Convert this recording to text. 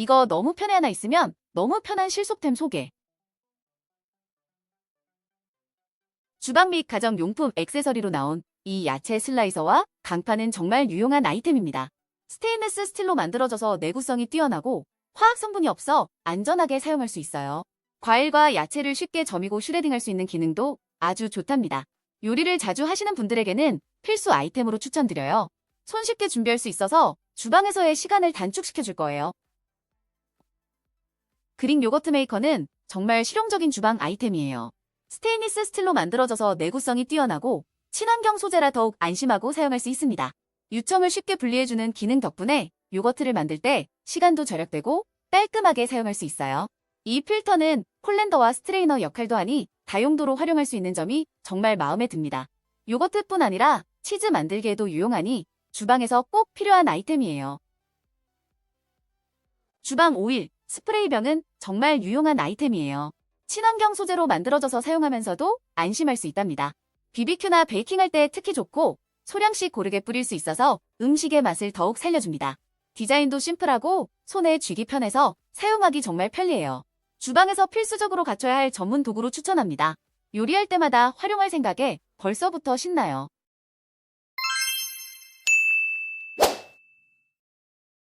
이거 너무 편해 하나 있으면 너무 편한 실속템 소개. 주방 및 가정용품 액세서리로 나온 이 야채 슬라이서와 강판은 정말 유용한 아이템입니다. 스테인리스 스틸로 만들어져서 내구성이 뛰어나고 화학 성분이 없어 안전하게 사용할 수 있어요. 과일과 야채를 쉽게 점이고 슈레딩할 수 있는 기능도 아주 좋답니다. 요리를 자주 하시는 분들에게는 필수 아이템으로 추천드려요. 손쉽게 준비할 수 있어서 주방에서의 시간을 단축시켜 줄 거예요. 그릭 요거트 메이커는 정말 실용적인 주방 아이템이에요. 스테인리스 스틸로 만들어져서 내구성이 뛰어나고 친환경 소재라 더욱 안심하고 사용할 수 있습니다. 유청을 쉽게 분리해주는 기능 덕분에 요거트를 만들 때 시간도 절약되고 깔끔하게 사용할 수 있어요. 이 필터는 콜렌더와 스트레이너 역할도 하니 다용도로 활용할 수 있는 점이 정말 마음에 듭니다. 요거트뿐 아니라 치즈 만들기에도 유용하니 주방에서 꼭 필요한 아이템이에요. 주방 오일, 스프레이병은 정말 유용한 아이템이에요. 친환경 소재로 만들어져서 사용하면서도 안심할 수 있답니다. BBQ나 베이킹할 때 특히 좋고 소량씩 고르게 뿌릴 수 있어서 음식의 맛을 더욱 살려줍니다. 디자인도 심플하고 손에 쥐기 편해서 사용하기 정말 편리해요. 주방에서 필수적으로 갖춰야 할 전문 도구로 추천합니다. 요리할 때마다 활용할 생각에 벌써부터 신나요.